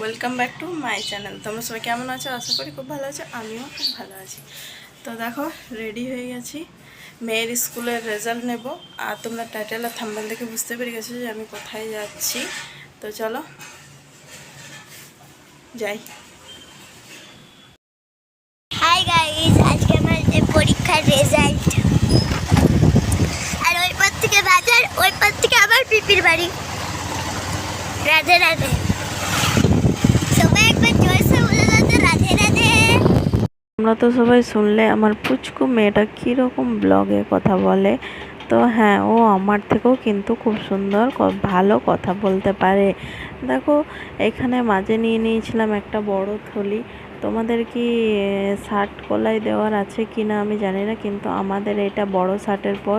Welcome back to my channel তোমরা সবাই কেমন আছো? আশা করি খুব ভালো আছো। আমিও খুব ভালো আছি। তো দেখো রেডি হয়ে গেছি। মেয়ের স্কুলের রেজাল্ট নেব। আর তোমরা টাইটেল আর থাম্বেল দেখে বুঝতে পেরে গেছো যে আমি কোথায় যাচ্ছি। তো চলো, যাই। হাই আজকে পরীক্ষার রেজাল্ট আর ওই পর থেকে বাজার, ওই পর থেকে আবার পিপির বাড়ি। রাধে রাধে সবাই একবার জোরসে বলে দাও রাধে রাধে তোমরা তো সবাই শুনলে, আমার পুচকু মেয়েটা কীরকম ব্লগে কথা বলে। তো হ্যাঁ ও আমার থেকেও কিন্তু খুব সুন্দর ভালো কথা বলতে পারে। দেখো, এখানে মাঝে নিয়ে নিয়েছিলাম একটা বড় থলি। তোমাদের কি শার্ট কলাই দেওয়ার আছে কি না আমি জানি না, কিন্তু আমাদের এটা বড় শার্টের পর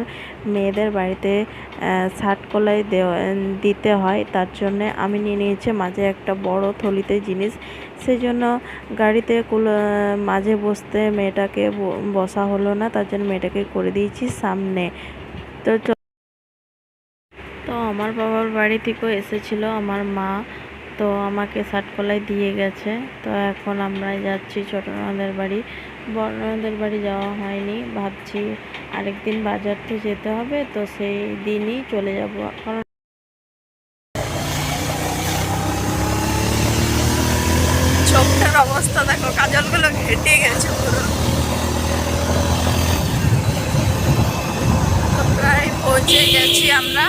মেয়েদের বাড়িতে শার্ট কলাই দেওয়া দিতে হয়। তার জন্যে আমি নিয়ে নিয়েছি মাঝে একটা বড় থলিতে জিনিস। সেই জন্য গাড়িতে মাঝে বসতে মেয়েটাকে বসা হলো না, তার জন্য মেয়েটাকে করে দিয়েছি সামনে। তো তো আমার বাবার বাড়ি থেকেও এসেছিল আমার মা। তো আমাকে সাটকলাই দিয়ে গেছে। তো এখন আমরা যাচ্ছি ছোট ননদের বাড়ি। বড় বাড়ি যাওয়া হয়নি। ভাবছি আরেকদিন বাজার তো যেতে হবে, তো সেই দিনই চলে যাব। কারণ চোখটার অবস্থা দেখো, কাজলগুলো ঘেটে গেছে পুরো। প্রায় পৌঁছে গেছি আমরা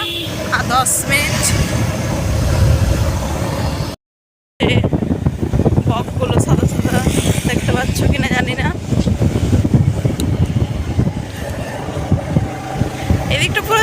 দশ মিনিট বকগুলো সাদা সাদা দেখতে পাচ্ছ কিনা জানি না এদিকটা পুরো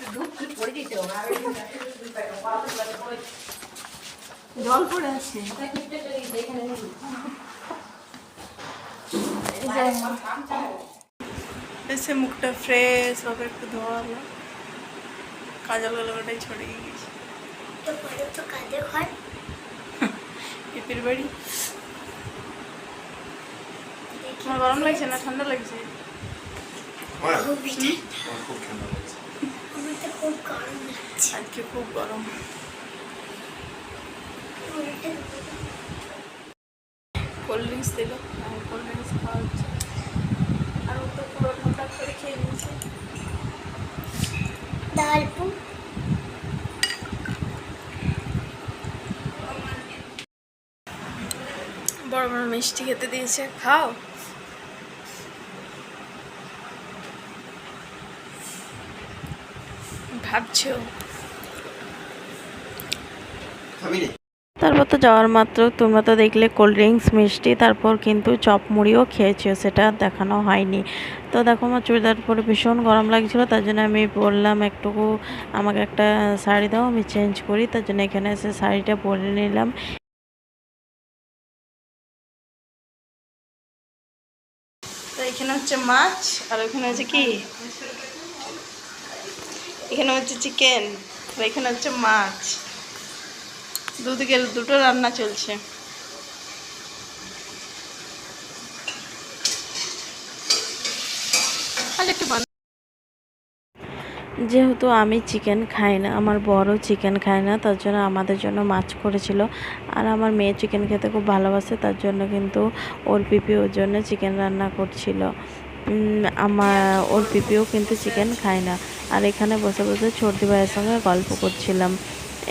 জল পড়ে আছে। এসে মুখটা ফ্রেশ হবে একটু ধোয়া হলো। কাজল গলাটাই ছড়িয়ে গেছে তো পরে তো কাদের ঘর পিপির বাড়ি। তোমার গরম লাগছে না? ঠান্ডা লাগছে? খুবই আমার তো খুব গরম লাগছে আজকে খুব গরম। কোল্ড ড্রিঙ্কস দিল। কোল্ড ড্রিঙ্কস খাওয়া হচ্ছে। আর ও তো পুরো ঠান্ডা করে খেয়ে নিয়েছে। ডালপু বড় বড় মিষ্টি খেতে দিয়েছে। খাও। ভাবছ? তারপর তো যাওয়ার মাত্র তোমরা তো দেখলে কোল্ড ড্রিঙ্কস মিষ্টি তারপর কিন্তু চপ মুড়িও খেয়েছো সেটা দেখানো হয়নি। তো দেখো আমার চুড়িদার পরে ভীষণ গরম লাগছিল তার জন্য আমি বললাম একটুকু আমাকে একটা শাড়ি দাও আমি চেঞ্জ করি তার জন্য এখানে এসে শাড়িটা পরে নিলাম। তো এখানে হচ্ছে মাছ আর ওখানে হচ্ছে কি? এখানে হচ্ছে চিকেন আর এখানে হচ্ছে মাছ। দুদিকে দুটো রান্না চলছে। বান- যেহেতু আমি চিকেন খাই না, আমার বড় চিকেন খায় না, তার জন্য আমাদের জন্য মাছ করেছিল। আর আমার মেয়ে চিকেন খেতে খুব ভালোবাসে, তার জন্য কিন্তু ওর পিপি ওর জন্য চিকেন রান্না করছিল। আমার, ওর পিপিও কিন্তু চিকেন খায় না। আর এখানে বসে বসে ছোটি ভাইয়ের সঙ্গে গল্প করছিলাম।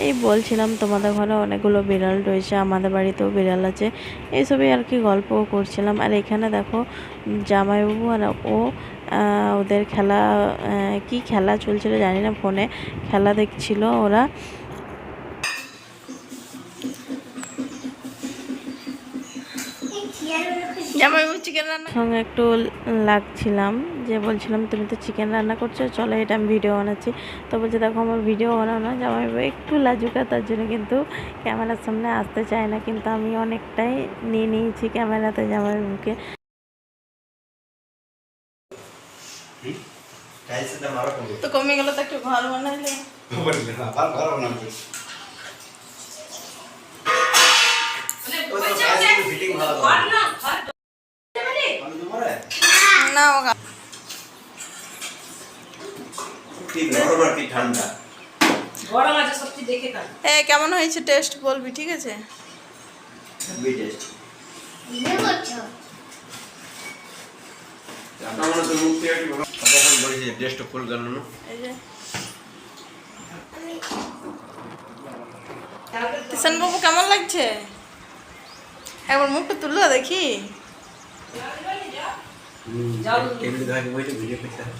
এই বলছিলাম, তোমাদের ঘরে অনেকগুলো বিড়াল রয়েছে, আমাদের বাড়িতেও বিড়াল আছে। এইসবই আর কি গল্প করছিলাম। আর এখানে দেখো, জামাইবাবু আর ও ওদের খেলা কি খেলা চলছিল জানি না, ফোনে খেলা দেখছিল ওরা। জামাইবাবু চিকেন রান্না? সঙ্গে একটু লাগছিলাম যে বলছিলাম তুমি তো চিকেন রান্না করছ চলো এটা আমি ভিডিও বানাচ্ছি। তো বলছে দেখো আমার ভিডিও বানানো জামাইবাবু একটু লাজুকা তার জন্য কিন্তু ক্যামেরার সামনে আসতে চায় না। কিন্তু আমি অনেকটাই নিয়ে নিয়েছি ক্যামেরাতে জামাইবাবুকে তো কমে গেল তো একটু ঘর বানাইলে। ঘর বানাবে ফিটিং ভালো আমি তো মরে না ঠিক নরম আর কি ঠান্ডা। গরম আছে সবজি দেখে খান এ কেমন হয়েছে টেস্ট বলবি ঠিক আছে? মনে টেস্ট ফুল কিষান বাবু কেমন লাগছে? একবার মুখটা তুললো দেখি ধরে বসে ভিডিও করতে টেবিলে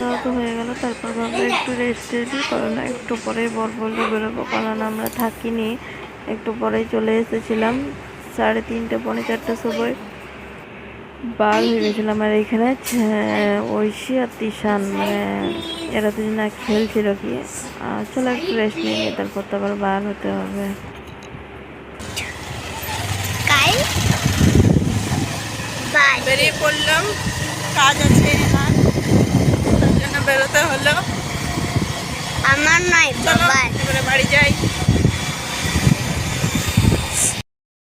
তো হয়ে গেল। তারপর ভাবলো একটু রেস্ট রেডি কারণ একটু পরেই বর বলল বেরোবো। কারণ আমরা থাকিনি। একটু পরেই চলে এসেছিলাম। সাড়ে তিনটে পৌনে চারটের সময় বার হয়ে গেছিলাম আর এখানে ঐশী আর তিশান মানে এরা দুজন না খেলছিল কি? চলো একটু রেস্ট নিয়ে তারপর তো আবার বার হতে হবে। বেরিয়ে পড়লাম কাজ আছে। বেরোতে হলো। আমার নয় এবারে বাড়ি যাই।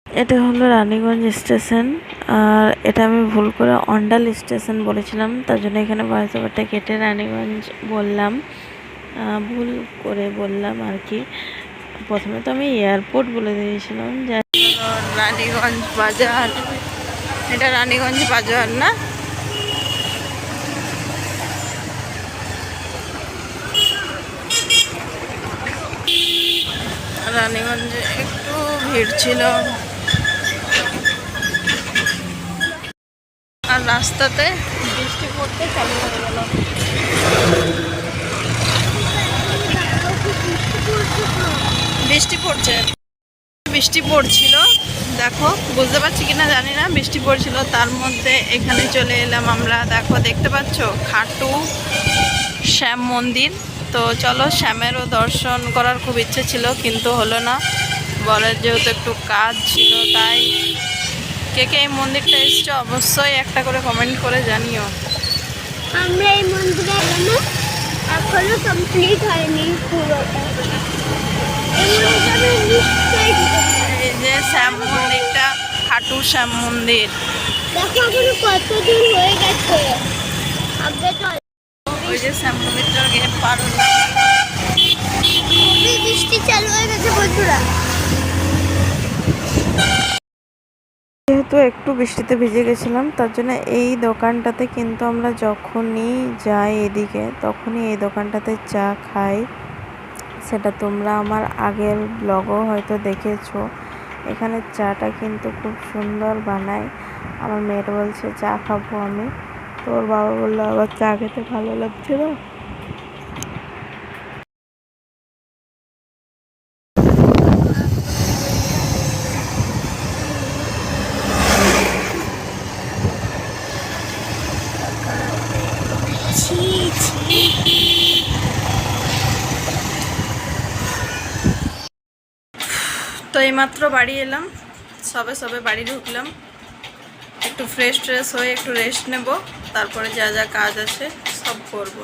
এটা হলো রানীগঞ্জ স্টেশন আর এটা আমি ভুল করে অন্ডাল স্টেশন বলেছিলাম তার জন্য এখানে ভয়েস ওভারটা কেটে রানীগঞ্জ বললাম। ভুল করে বললাম আর কি। প্রথমে তো আমি এয়ারপোর্ট বলে দিয়েছিলাম রানীগঞ্জ বাজার। এটা রানীগঞ্জ বাজার না? রানীগঞ্জে একটু ভিড় ছিল। আর রাস্তাতে বৃষ্টি পড়তে চালু হয়ে গেল। বৃষ্টি পড়ছে। বৃষ্টি পড়ছিল। দেখো, বুঝতে পারছি কিনা জানি না, বৃষ্টি পড়ছিল। তার মধ্যে এখানে চলে এলাম আমরা। দেখো, দেখতে পাচ্ছ? খাটু, শ্যাম মন্দির। তো চলো শ্যামেরও দর্শন করার খুব ইচ্ছে ছিল কিন্তু হলো না। বরের যেহেতু একটু কাজ ছিল তাই কে কে এই মন্দিরটা এসছে অবশ্যই একটা করে কমেন্ট করে জানিও। আমরা এই মন্দিরে এখনও এখনও কমপ্লিট হয়নি পুরোটা। এই যে শ্যাম মন্দিরটা খাটু শ্যাম মন্দির। দেখো এখনও কত দূর হয়ে গেছে। ওই যে শ্যাম গেট পার বৃষ্টি চালু হয়ে গেছে বন্ধুরা। যেহেতু একটু বৃষ্টিতে ভিজে গেছিলাম তার জন্য এই দোকানটাতে কিন্তু আমরা যখনই যাই এদিকে তখনই এই দোকানটাতে চা খাই। সেটা তোমরা আমার আগের ব্লগও হয়তো দেখেছ। এখানে চাটা কিন্তু খুব সুন্দর বানায়। আমার মেয়েটা বলছে চা খাব আমি। তোর বাবা বলল, আবার চা খেতে ভালো লাগছে না? তো এইমাত্র বাড়ি এলাম, সবে সবে বাড়ি ঢুকলাম। একটু ফ্রেশ ট্রেশ হয়ে একটু রেস্ট নেব। তারপরে যা যা কাজ আছে সব করব।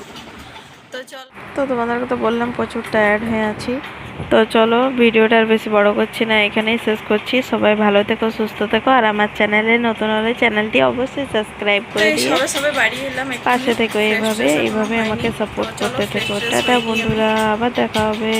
তো চল। তো তোমাদেরকে তো বললাম প্রচুর টায়ার্ড হয়ে আছি। তো চলো ভিডিওটা আর বেশি বড় করছি না এখানেই শেষ করছি। সবাই ভালো থেকো সুস্থ থেকো আর আমার চ্যানেলে নতুন হলে চ্যানেলটি অবশ্যই সাবস্ক্রাইব করে দিও। পাশে থেকো এইভাবে এইভাবে আমাকে সাপোর্ট করতে থেকো। টাটা বন্ধুরা আবার দেখা হবে।